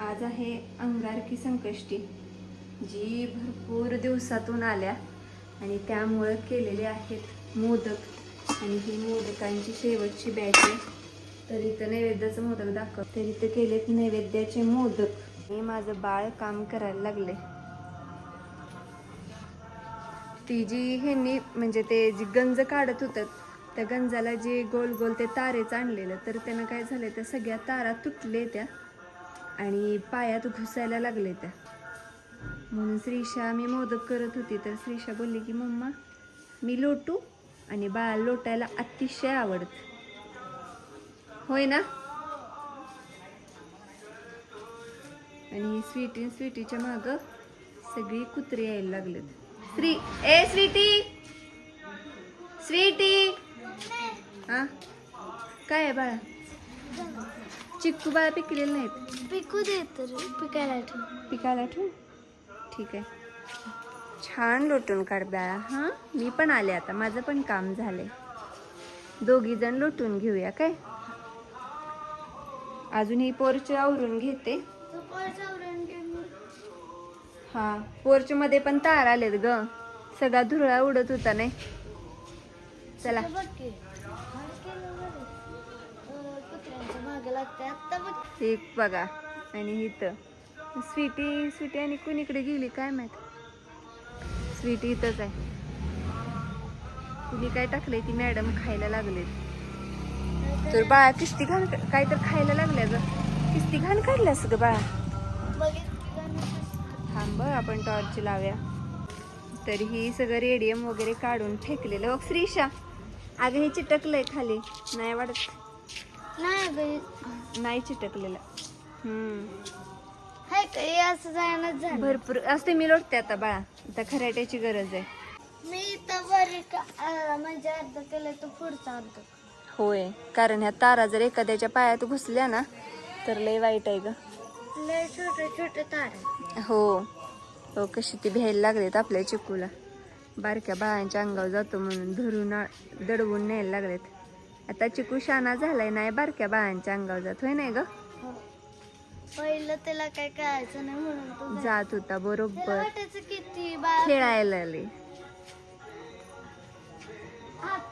आज आहे अंगारकी संकष्टी जी भरपूर दिवसातून आल्या आणि त्यामुळं केलेले आहेत मोदक. आणि ही मोदकांची शेवटची बॅच आहे. तर इथं नैवेद्याचं मोदक दाखव. तर इथं केलेत नैवेद्याचे मोदक. हे माझं बाळ काम करायला लागले. ती जी ह्यांनी म्हणजे ते जी गंज काढत होतात त्या गंजाला जे गोल गोल ते तारेच आणलेलं तर त्यानं काय झालं त्या सगळ्या तारा तुटले त्या आणि पायात घुसायला लागले त्या. म्हणून श्रीषा मी मोदक करत होती तर श्रीषा बोलली की मम्मा मी लोटू आणि बाळाला लोटायला अतिशय आवडत. होय ना? आणि स्वीटी स्वीटीच्या माग सगळी कुत्री यायला लागलेत. श्री ए स्वीटी! स्वीटी! हा? काय आहे बाळा? चिक्कू बाळा पिकलेले नाहीत? पिकू दे तर पिकायला ठेव. पिकायला ठेवू? ठीक आहे. छान लोटून काढ बाळा. हां? मी पण आले आता. माझं पण काम झालंय. दोघी जण लोटून घेऊया काय? अजून ही पोरच आवरून घेते. हा. पोर्च मध्ये पण तार आलेत ग. सगळा धुरळा उडत होता नाही. चला. एक बघा. आणि इथं. स्वीटी स्वीटी आणि कुणीकडे गेली काय माहीत? स्वीटी इथंच आहे. कुणी काय टाकलंय ती मॅडम खायला लागले तर बाळा किस्ती घाण काय तर खायला लागल्या ग. किस्ती घाण काढल्यास ग बाळा. थांब आपण टॉर्च लावूया. तर ही सगळं रेडियम वगैरे काढून फेकलेलं श्रीशा. अगं हे चिटकलंय खाली. नाही वाटत नाही बाई. नाही चिटकलेलं. हम्म. हाय का असं झालं. भरपूर. असते मी लोटते आता बाळा. आता खराट्याची गरज आहे. मी इथं बरी का अं, म्हणजे अर्ध केलं तर पुढचा अर्ध होय. कारण ह्या तारा जर एखाद्याच्या पायात घुसल्या ना तर लय वाईट आहे ग. लय छोटे छोटे तार. हो. हो कशी ती भ्यायला लागलेत आपल्या चिकूला. बारक्या बाळांच्या अंगावर जातो म्हणून धरून आ- दडवून न्यायला लागलेत. आता चिकू शाना झालाय नाही बारक्या बाळांच्या अंगावर जात होय नाही ग? हो. पहिलं त्याला काय कळायचं नाही म्हणून तो. जात. होता त्याला बरोबर वाटायचं किती बाळा खेळायला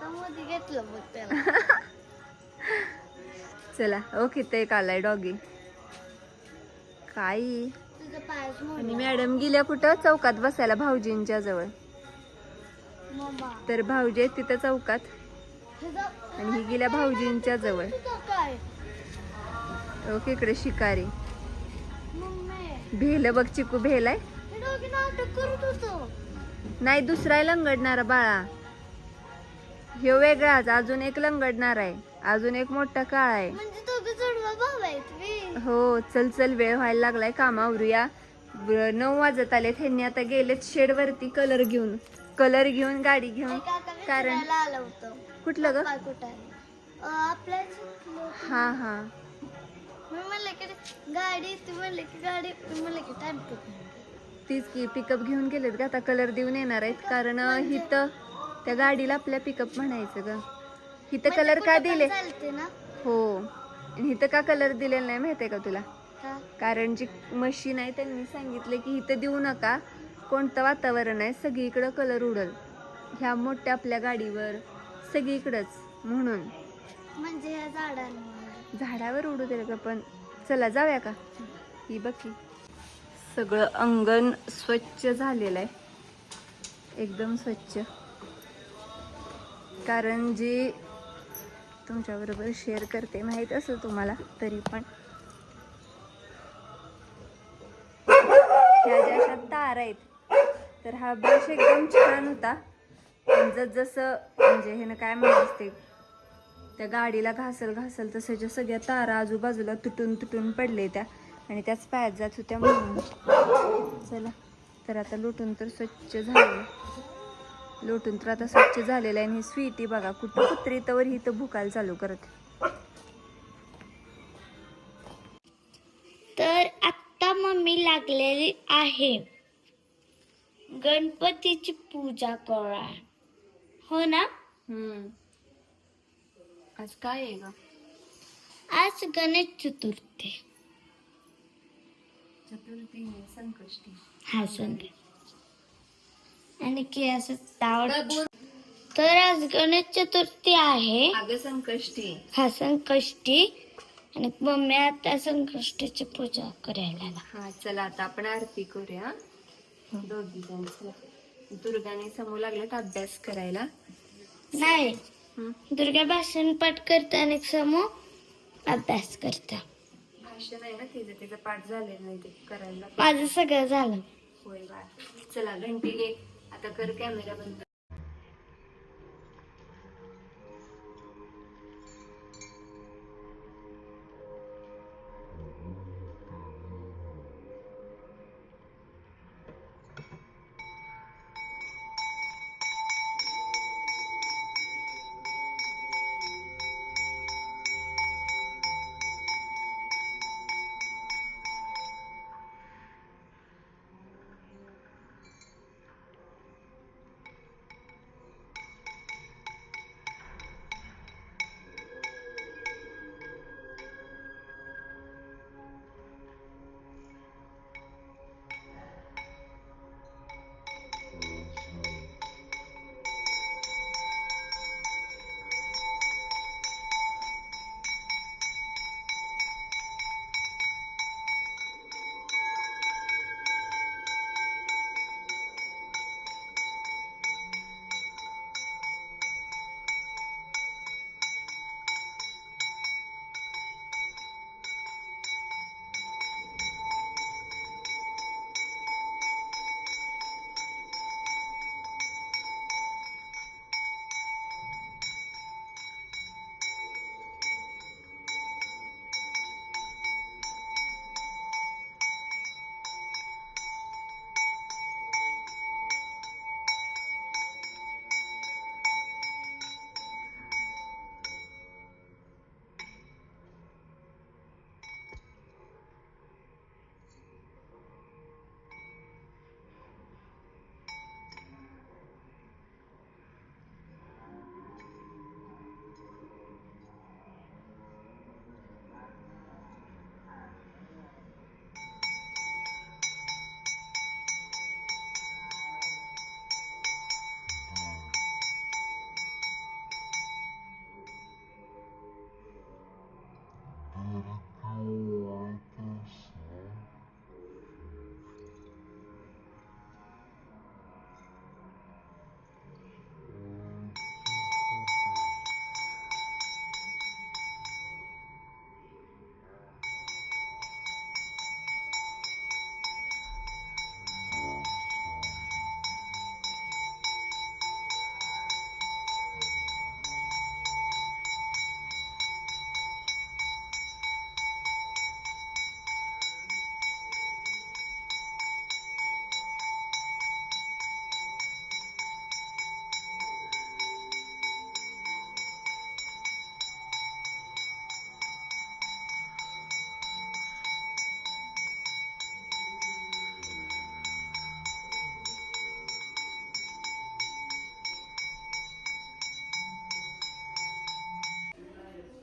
मध्ये घेतलं बघ त्याला. चला ओके ते एक आलाय डॉगी. काही तुझं पायच आणि मॅडम गेल्या कुठं? चौकात बसायला भाऊजींच्या जवळ. मम्मा. तर भाऊजी आहेत तिथं चौकात. आणि ही गेल्या भाऊजींच्या जवळ. ओके इकडे शिकारी. भेल बघ चिकू भेलाय हे करत होतो नाही दुसरा लंगडणारा बाळा. ह्यो वेगळाच अजून एक लंगडणार आहे. अजून एक मोठा काळ आहे. हो चल चल वेळ व्हायला लागलाय. कामावरूया नऊ वाजत आले त्यांनी आता गेलेत शेड वरती कलर घेऊन. कलर घेऊन गाडी घेऊन. कारण विचारायला आलं होतं. कुठलं ग? आपल्याच हा हा. मी म्हणलं की गाडी ती म्हणले की गाडी मी म्हणलं की टाइम तीच की पिकअप घेऊन गेलेत का आता कलर देऊन येणार आहेत. कारण हिथं त्या गाडीला आपल्या पिकअप म्हणायचं ग. हिथं कलर का दिले? हो. इथं का कलर दिलेला नाही माहितीये का तुला? कारण जी मशीन आहे त्यांनी सांगितलं की इथं देऊ नका. कोणतं वातावरण आहे सगळीकडं कलर उडल. ह्या मोठ्या आपल्या गाडीवर. सगळीकडंच म्हणून. म्हणजे झाडावर. उडू दे का पण. चला जाऊया का? ही बघ की. सगळं अंगण स्वच्छ झालेलं आहे. एकदम स्वच्छ. कारण जी तुमच्याबरोबर शेअर करते माहीत असं तुम्हाला तरी पण. ह्या ज्या अशा तार आहेत तर हा ब्रश एकदम छान होता. पण जसं म्हणजे ह्यानं काय म्हणत असते त्या गाडीला घासल घासल तसं सगळ्या तारा आजूबाजूला तुटून तुटून पडले त्या आणि त्याच पायात जात होत्या म्हणून. चला तर आता लोटून तर स्वच्छ झालेलं लोटून तर आता स्वच्छ झालेलं आहे आणि ही स्वीटी बघा कुठं कुत्री तर ही तर भुकायला चालू करत. तर आत्ता मम्मी लागलेली आहे. गणपतीची पूजा करा. हो ना? आज काय आहे ग? आज गणेश चतुर्थी. चतुर्थी संकष्टी. हा आणि की असं आवडत तर आज गणेश चतुर्थी आहे. अगं संकष्टी. हा संकष्टी. आणि मम्मी आता संकष्टीची पूजा करायला. हा चला आता आपण आरती करूया. दोघी जण चला दुर्गाने समोर लागलेत अभ्यास करायला. नाही. दुर्गा भाषण पाठ करता आणि समोर अभ्यास करता. भाषण आहे ना तिचं तिचं पाठ झालेलं नाही ते करायला. माझं सगळं झालं. होय बा चला घंटी घे. आता कर कॅमेरा बंद.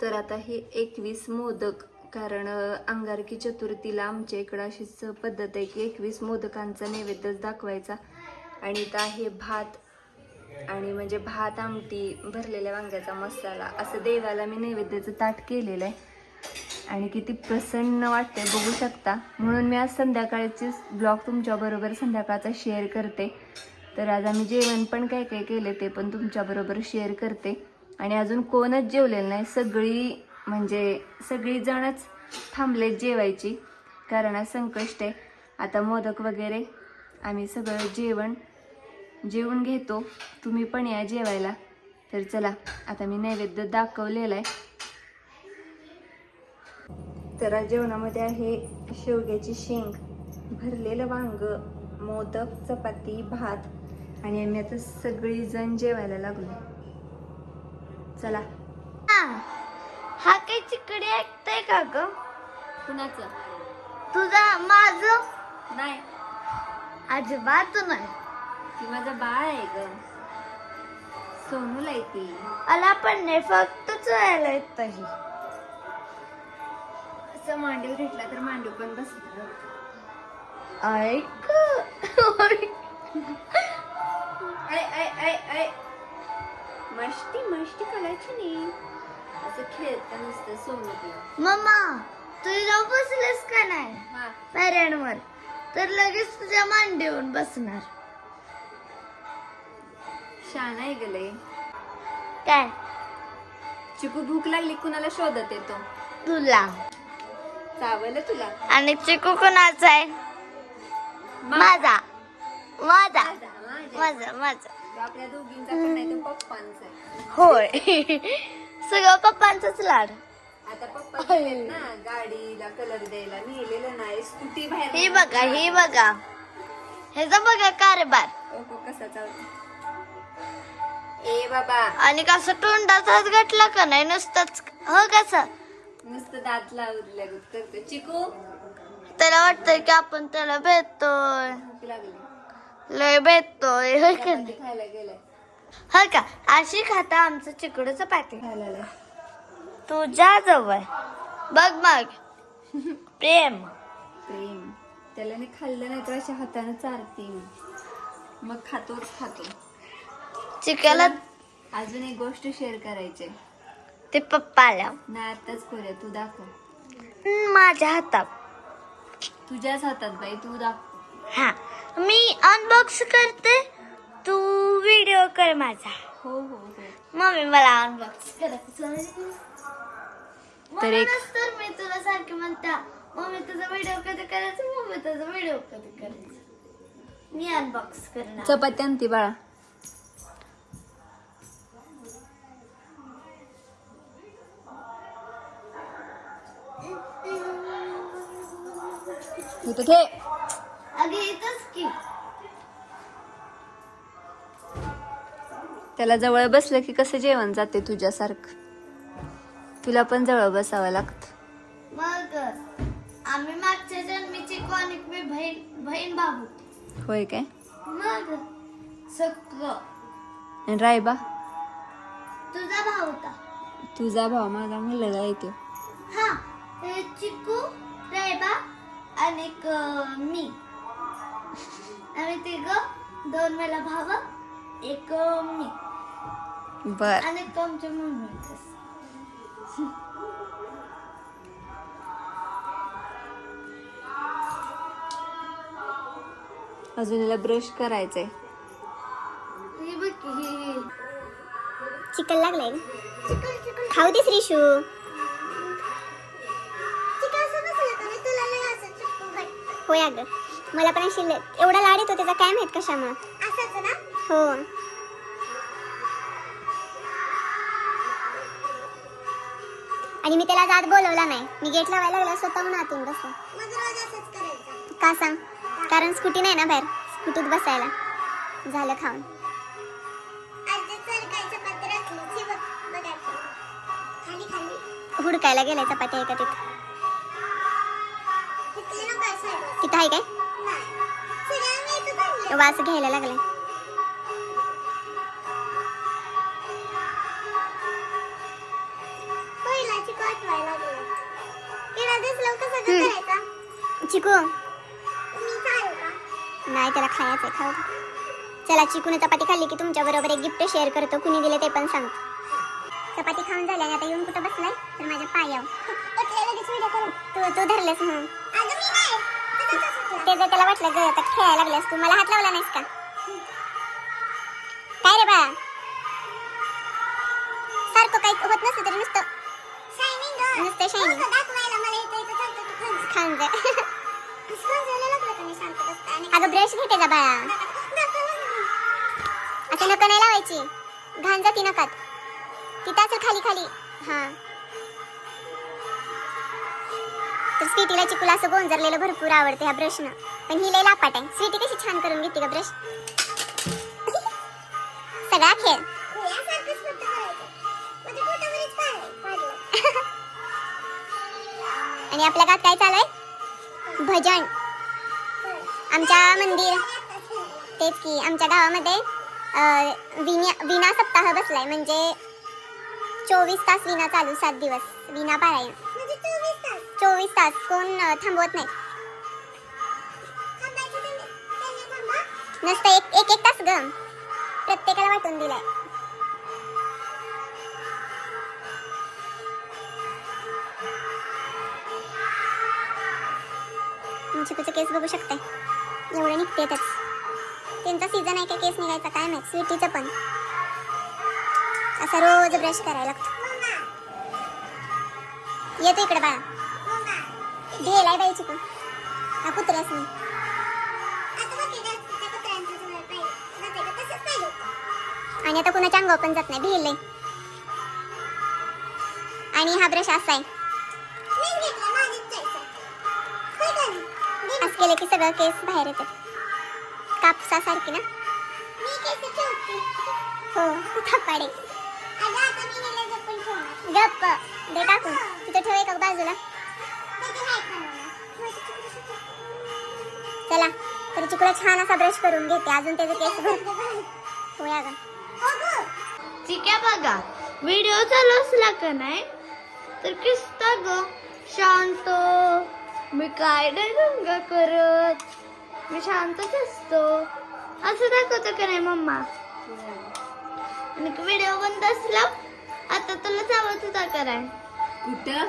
तर आता हे एकवीस मोदक कारण अंगारकी चतुर्थीला आमच्या इकडं अशीच पद्धत आहे की एकवीस मोदकांचा नैवेद्यच दाखवायचा. आणि इथं आहे भात आणि म्हणजे भात आमटी भरलेल्या वांग्याचा मसाला. असं देवाला मी नैवेद्याचं ताट केलेलं आहे. आणि किती प्रसन्न वाटते बघू शकता. म्हणून मी आज संध्याकाळचीच ब्लॉग तुमच्याबरोबर संध्याकाळचा शेअर करते. तर आज आम्ही जेवण पण काय काय केले ते पण तुमच्याबरोबर शेअर करते. आणि अजून कोणच जेवलेलं नाही. सगळी म्हणजे सगळीजणच थांबलेत जेवायची. कारण आज संकष्ट आहे. आता मोदक वगैरे आम्ही सगळं जेवण जेवून घेतो. तुम्ही पण या जेवायला. तर चला आता मी नैवेद्य दाखवलेला आहे. तर जेवणामध्ये आहे शेवग्याची शेंग भरलेलं वांग मोदक चपाती भात. आणि आम्ही आता सगळीजण जेवायला लागलो चला. हा. काही चिकडी ऐकताय का ग? कुणाचं? तुझा माझ? नाही. अजिबात नाही. ती माझा बाळ आहे ग. सोनूला आहे ती. मला पण नाही फक्त चोळायला येत ही असं मांडीव घेतला तर मांडीव पण बसला ऐक. ऐ ऐ ऐ. मस्ती मस्ती करायची नाही. असं खेळता नुसतं सोबत मम्मा तू जाऊ बसलेस का नाही? पॅरेंटवर. तर लगेच तुझ्या मांडीवर बसणार. शान आहे गेले काय? चिकू भूक लागली कुणाला शोधत येतो? तुला. चावलं तुला? आणि चिकू कोणाचा आहे? माझा माझा. माझा, माझा. माझा माझा तो आपल्या दोघींचा पण नाही तो पप्पांचा आहे. होय. सगळं पप्पांचाच लाड. आता पप्पा गेलेत ना गाडीला कलर द्यायला नेलेलं नाही स्कूटी बाहेर ही बघा ही बघा. ह्याचा बघा कारभार. ओहो कसा ए बाबा. आणि कसं तोंडाचाच घटला का नाही नुसताच? हो कसं? नुसतं दात करतो. चिकू? त्याला वाटतंय की आपण त्याला भेटतोय. भूक लागली. लय भेटतोय होय का चपाती नाही? खायला गेलाय. हो का? अशी खाता आमचं चिकडूच खायला आलाय. तुझ्या जवळ. बघ मग. प्रेम. प्रेम. त्याला नाही खाल्लं नाही तर अशा हाताने चारते मी. मग खातोच खातो. चिकाला अजून एक गोष्ट शेअर करायची. ते पप्पा आल्या. नाही आताच करूया. तू दाखव. हम्म, माझ्या हातात. तुझ्याच हातात बाई तू दाखव. हा. मी अनबॉक्स करते. तू व्हिडिओ कर माझा. हो हो हो. मम्मी मला अनबॉक्स करायचं तर एक- तर मी तुला सारखे म्हणता मम्मी तुझा व्हिडिओ कधी करायचा? मम्मी तुझा व्हिडिओ कधी करायचा? मी अनबॉक्स करणार. चपाती आणती बाळा. इथं की. त्याला जवळ बसलं की कसं जेवण जाते तुझ्यासारखं? तुला पण जवळ बसावं लागतं. मग आम्ही मागच्या जन्मीची कॉनिक मी बहीण बहीण भाऊ होय काय? मग सगळं रायबा? तुझा भाऊ होता. तुझा भाव माझा मुलगा येतो हा चिकू रेबा आणि मी. आम्ही तिघ दोन वेळा भाव एक मी. बर. आणि एक आमच्या मम्मी. अजून याला ब्रश करायचंय. चिकन लागलंय खाऊ दे श्रीशू. होय अगं. मला पण अशी एवढा लाड येतो त्याचा काय माहीत कशामुळं. हो. आणि मी त्याला जात बोलवला नाही. मी गेट लावायला लागला स्वतःहून आतून बसला. का सांग? कारण स्कूटी नाही ना बाहेर? स्कूटीत बसायला. झालं खाऊन. हुडकायला गेलाय चपात्या एका तिथं. तिथं आहे काय? वास घ्यायला लागलाय. चिकू. नाही त्याला खायचंय खाऊ. चला चिकूने चपाती खाल्ली की तुमच्या बरोबर एक गिफ्ट शेअर करतो. कुणी दिले ते पण सांगतो चपाती खाऊन झाल्याने आता येऊन कुठं बसलाय? तर माझ्या पायावर. तू तू धरलेस म्हणून. ते जर त्याला वाटलं ग आता खेळायला लागल्यास तू मला हात लावला नाहीस का? काय रे बाळा? सारखं काही होत नसतं तरी नुसतं नुसतं शायनिंग खाऊन जा अगं ब्रश घेते जा बाळा. आता नका नाही लावायची. घाण जाती नकात तिथं असेल खाली खाली. हा. तर स्वीटीला चिकूला असं गोंजरलेलं भरपूर आवडते ह्या ब्रशनं पण ही लय लापाट आहे. स्वीटी कशी छान करून घेते का ब्रश सगळा खेळ. आणि आपल्या गावात काय चालू आहे? भजन. आमच्या मंदिर. तेच की आमच्या गावामध्ये विना विना सप्ताह बसलाय. म्हणजे चोवीस तास विना चालू सात दिवस. विना पारायण. चोवीस तास कोण थांबवत नाही. नसतं एक एक एक तास ग. प्रत्येकाला वाटून दिलाय. चिकूचं केस बघू शकताय. एवढे निघतेच त्यांचा सीझन आहे का केस निघायचा काय नाही स्वीटीचं पण. असा रोज ब्रश करायला लागतो. येतो इकडे बाळा. ढेलाय बाई चिकू हा कुत्र्यास मी आणि आता कुणाच्या अंगावर पण जात नाही. भिले आणि हा ब्रश असा आहे. असं केलं की सगळं केस बाहेर येतात. कापसासारखी ना? हो थपाडे गप्प. दे टाकून. तिथे ठेव एका बाजूला. चला तर चिकूला छान असा ब्रश करून घेते. अजून त्याचे केस भर होया ग. ठीक आहे बघा व्हिडिओ चालू असला का नाही? तर किस्ता ग. शांत. मी काय नाही रंग करत? मी शांतच असतो. असं दाखवतो का नाही मम्मा? आणि व्हिडिओ बंद असला आता तुला चावत होता कराय कुठं?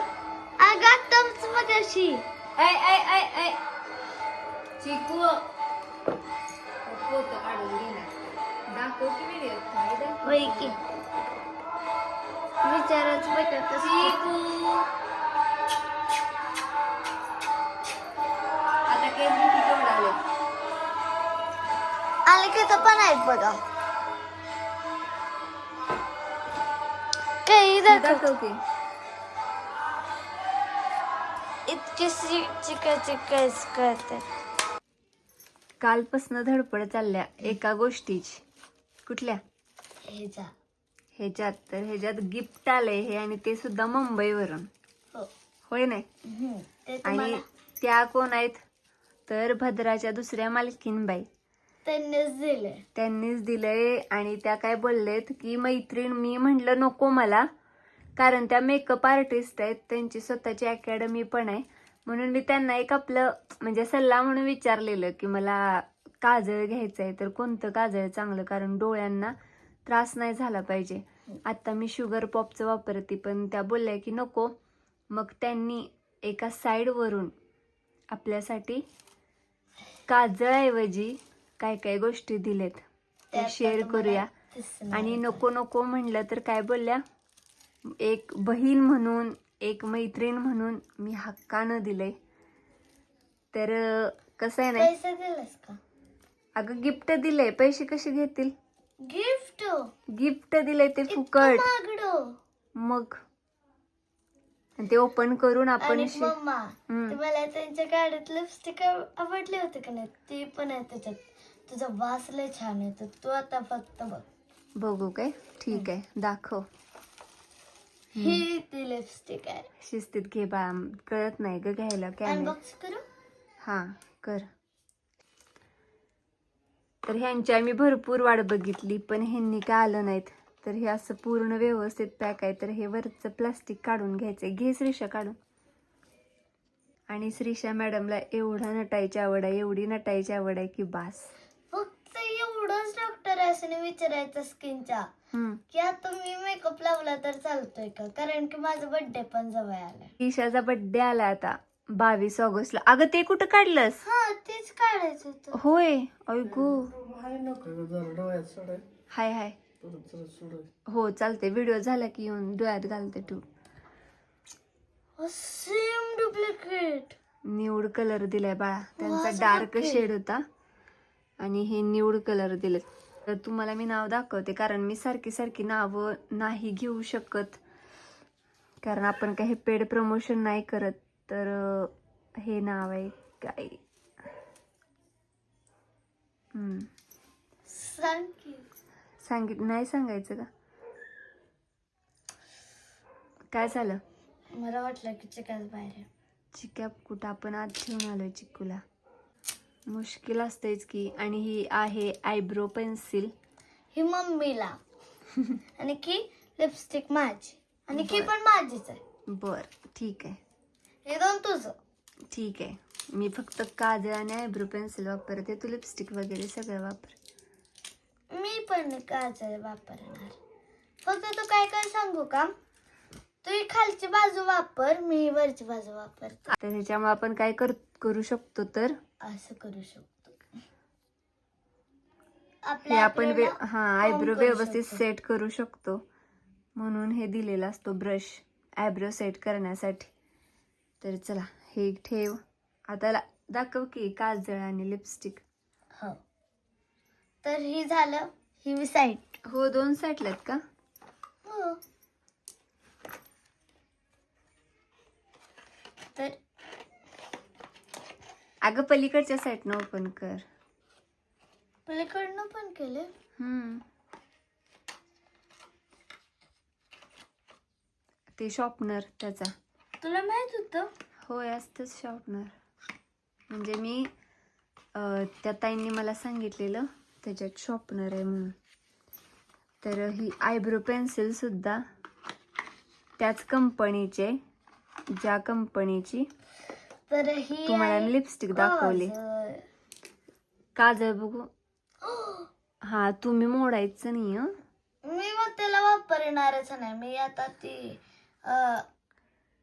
अगं आत्ताच मगाशी ऐ ऐ ऐ ऐ चिकू फोटो काढून घे ना दाखव की व्हिडिओ काय दाखव होय की विचारच बघत. चिकू आता केस किती केवढं आले की तर पण आहेत बघा काही दाखव की चिका करते कालपासनं धडपड चालल्या एका गोष्टीची. कुठल्या? हे जा ह्याच्यात तर ह्याच्यात गिफ्ट आलंय हे आणि ते सुद्धा मुंबईवरून. हो. होय नाही? हम्म. ते आणि तुम्हाला त्या कोण आहेत? तर भद्राच्या दुसऱ्या मालकीनबाई. त्यांनीच दिले त्यांनीच दिलंय आणि त्या काय बोललेत की मैत्रीण मी म्हणलं नको मला कारण त्या मेकअप आर्टिस्ट आहेत त्यांची स्वतःची अकॅडमी पण आहे म्हणून मी त्यांना एक आपलं म्हणजे सल्ला म्हणून विचारलेलं की मला काजळ घ्यायचं आहे तर कोणतं काजळ चांगलं? कारण डोळ्यांना त्रास नाही झाला पाहिजे. आता मी शुगर पॉपचं वापरते पण त्या बोलल्या की नको. मग त्यांनी एका साईडवरून आपल्यासाठी काजळऐवजी काय काय गोष्टी दिलेत. त्यात शेअर करूया. आणि नको नको म्हणलं तर काय बोलल्या? एक बहीण म्हणून एक मैत्रीण म्हणून मी हक्कानं दिलंय. तर कसं आहे नाही पैसे दिलेस का? अगं गिफ्ट दिलंय. पैसे कसे घेतील? गिफ्ट गिफ्ट दिलंय ते फुकट. मागडो मग? आणि ते ओपन करून आपण आणि शे- मम्मा हम्म. ते मला त्यांच्या गाडीत लिपस्टिक आवडली होती का नाही? ती पण आहे त्याच्यात. तुझा वास लय छान येतो तू आता फक्त बघ. बघू काय? ठीक आहे. दाखव. ही ती लिपस्टिक आहे. शिस्तीत घे बा कळत नाही ग घ्यायला कॅमेरा अनबॉक्स करू? हा कर. तर ह्यांची आम्ही भरपूर वाट बघितली पण ह्यांनी काय आलं नाहीत. तर हे असं पूर्ण व्यवस्थित पॅक आहे तर हे वरचं प्लास्टिक काढून घ्यायचंय. घे श्रीषा काढून. आणि श्रीषा मॅडमला एवढा नटायची आवड आहे एवढी नटायची आवड आहे की बास. फक्त एवढंच असं विचारायचं स्किनच्या हम्म. की आता मी मेकअप लावला तर चालतोय का? कारण की माझा बर्थडे पण जवळ आलाय. ईशाचा बड्डे आला आता बावीस ऑगस्टला. अगं ते कुठं काढलंस? हा तेच काढायचं होतं. होय ऐकू हाय हाय हो चालते व्हिडिओ झाला की येऊन डोळ्यात घालते तू. सेम डुप्लिकेट न्यूड कलर दिलाय बाळा. त्यांचा डार्क. शेड होता. आणि हे न्यूड कलर दिले तर तुम्हाला मी नाव दाखवते कारण मी सारखी सारखी नावं नाही घेऊ शकत. कारण आपण काही पेड प्रमोशन नाही करत तर हे नाव आहे काय? सांगित नाही सांगायचं का? काय झालं? मला वाटलं की चिकाच बाहेर आहे. चिक्या कुठं? आपण आत ठेवून आलोय चिक्कूला. मुश्किल असतेच की. आणि ही आहे आयब्रो पेन्सिल. ही मम्मीला. आणि की लिपस्टिक माझी. आणि की पण माझीच आहे. बर ठीक आहे. हे दोन तुझं. ठीक आहे. मी फक्त काजळ आणि आयब्रो पेन्सिल वापरते. तू लिपस्टिक वगैरे सगळं वापर. मी पण काजळ वापरणार. फक्त तू काय काय सांगू का? तू ही खालची बाजू वापर मी वरची बाजू वापरते. तर ह्याच्यामुळे आपण काय कर करू शकतो तर? असं करू शकतो. हे आपण वे- हा आयब्रो व्यवस्थित. सेट करू शकतो. म्हणून हे दिलेला असतो ब्रश आयब्रो सेट करण्यासाठी. तर चला हे ठेव. आता ला- दाखव की काजळ आणि लिपस्टिक हो. तर ही झालं. ही मी साईड हो दोन साईडला का? हो. तर अगं पलीकडच्या साईडनं ओपन कर. पलीकडनं पण केले? हम्म. ते शॉर्पनर त्याचा. तुला माहीत होतं? होय असतंच शॉर्पनर म्हणजे मी अं, त्या ताईंनी मला सांगितलेलं त्याच्यात शॉर्पनर आहे म्हणून. तर ही आयब्रो पेन्सिल सुद्धा त्याच कंपनीचे ज्या कंपनीची तर ही तुम्हाला आहे लिपस्टिक दाखवली काजळ. काजळ बघू हा तुम्ही मोडायचं नाही हं मी मग त्याला वापरणारच नाही मी आता ती अं,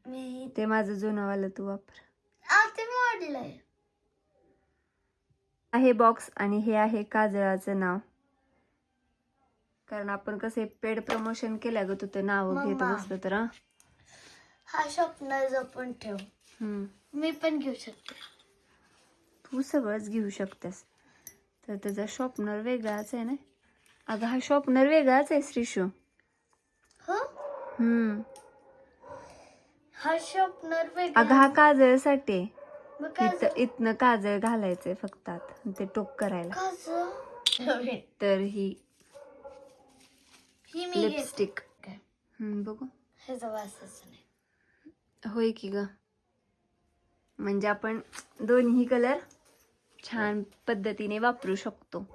मी ते माझं जुनंवालं तू वापर आ, ते मोडलंय आहे बॉक्स आणि हे आहे काजळाचं नाव कारण आपण कसे पेड प्रमोशन केल्या ग तुझं नाव घेत मम्मा. बसलं तर हं? हा स्वप्न जपून ठेव हम्म. मी पण घेऊ शकते. तू सगळंच घेऊ शकतेस. तर त्याचा शॉर्पनर वेगळाच आहे ना? अगं हा शॉर्पनर वेगळाच आहे श्रीशू. हो? हम्म. हा शॉपनर अगं हा काजळसाठी आहे. मग इथं इथनं काजळ घालायचंय फक्त आत ते टोक करायला. काजळ? तर ही ही मी घेते. लिपस्टिक. बघू. ह्याचा वासच नाही. होय की ग? म्हणजे आपण दोन्ही कलर छान पद्धतीने वापरू शकतो.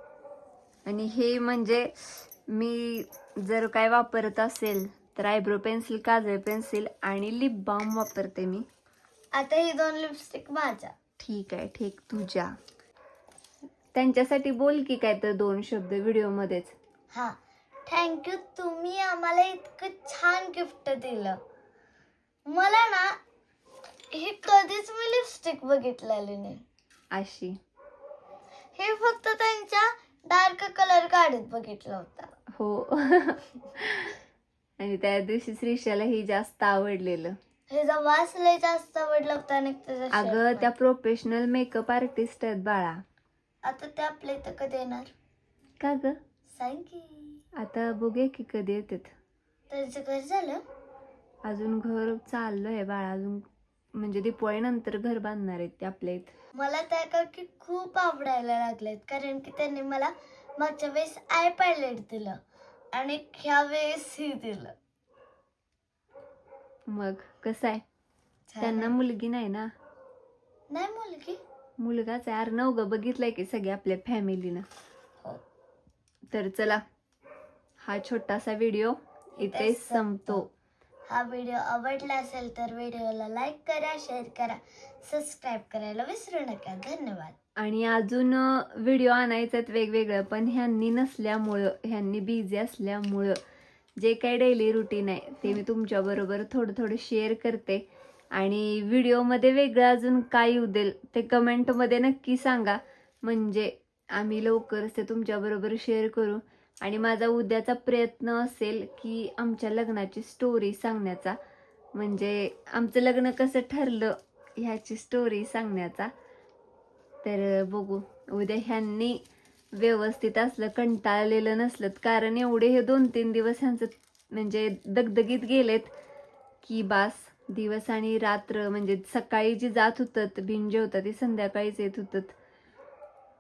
आणि हे म्हणजे मी जर काय वापरत असेल तर आयब्रो पेन्सिल काजळ पेन्सिल आणि लिप बाम वापरते मी. आता ही दोन लिपस्टिक माझ्या. ठीक आहे ठीक तुझ्या. त्यांच्यासाठी बोल की काय तर दोन शब्द व्हिडिओमध्येच. हा. थँक्यू तुम्ही आम्हाला इतकं छान गिफ्ट दिलं. मला ना हे कधीच मी लिपस्टिक बघितलेली नाही. अशी. हे फक्त त्यांच्या डार्क कलर काढत बघितलं होता. हो. आणि त्या दिवशी श्रीशाला ही जास्त आवडलेलं. ह्याचा वास लय जास्त आवडला होता आणि त्याचा अगं पण. त्या प्रोफेशनल मेकअप आर्टिस्ट आहेत बाळा. आता ते आपल्या इथं कधी येणार? का ग? सांग की. आता बघूया की कधी येतात. त्यांचं घर झालं? अजून घर चाललं आहे बाळा अजून म्हणजे दिवाळीनंतर घर बांधणार आहेत ते आपल्या इथं मला त्या काकी खूप आवडायला लागलेत कारण की त्यांनी मला मागच्या वेळेस आय पायलट दिलं आणि ह्या वेळेस ही दिलं. मग कसं आहे? छान त्यांना आहे. मुलगी नाही ना? नाही मुलगी? मुलगाच आहे. अरे नव ग बघितलंय की सगळे आपल्या फॅमिलीनं. हो. तर चला हा छोटासा व्हिडिओ इथे संपतो. हा व्हिडिओ आवडला असेल तर व्हिडिओला लाईक करा शेअर करा सबस्क्राईब करायला विसरू नका. धन्यवाद. आणि अजून व्हिडिओ आणायच्यात वेगवेगळं पण ह्यांनी नसल्यामुळं ह्यांनी बिझी असल्यामुळं जे काही डेली रुटीन आहे ते मी तुमच्याबरोबर थोडं थोडं शेअर करते. आणि व्हिडिओमध्ये वेगळं अजून काय येऊ ते कमेंटमध्ये नक्की सांगा. म्हणजे आम्ही लवकरच ते तुमच्याबरोबर शेअर करू. आणि माझा उद्याचा प्रयत्न असेल की आमच्या लग्नाची स्टोरी सांगण्याचा. म्हणजे आमचं लग्न कसं ठरलं ह्याची स्टोरी सांगण्याचा. तर बघू उद्या ह्यांनी व्यवस्थित असलं कंटाळलेलं नसलं कारण एवढे हे दोन तीन दिवस ह्यांचं म्हणजे दगदगीत गेलेत की बास दिवस आणि रात्र म्हणजे सकाळी जी जात होतं भिंजे होतं ती संध्याकाळीच येत होतं.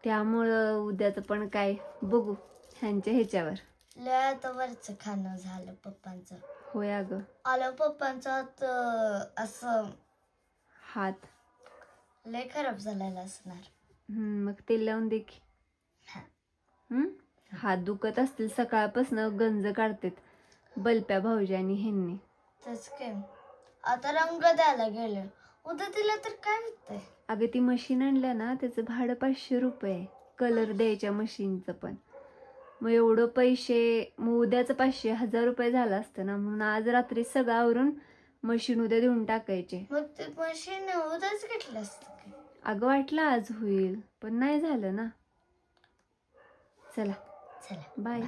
त्यामुळं उद्याचं पण काय बघू. ह्यांच्या ह्याच्यावर. लय आता वरचं खाणं झालं पप्पांचं. होय अगं. आलं पप्पांचं तर असं हात. लय खराब झालेलं असणार. हम्म, मग ते लावून दे की. हा. हम्म? हात दुखत असतील सकाळपासून गंज काढतात बलप्या भाऊजी आणि ह्यांनी. तेच काय आता रंग द्यायला गेले. उद्या दिलं तर काय होतंय? अगं ती मशीन आणल्या ना त्याचं भाडं पाचशे रुपये आहे. कलर द्यायच्या मशीनचं पण. मग एवढं पैसे मग उद्याचं पाचशे हजार रुपये झालं असतं ना. म्हणून आज रात्री सगळं आवरून मशीन उद्या देऊन टाकायचे. मग ते मशीन उद्याच घेतलं असतं की. अगं वाटलं आज होईल पण नाही झालं ना. चला. चला बाय.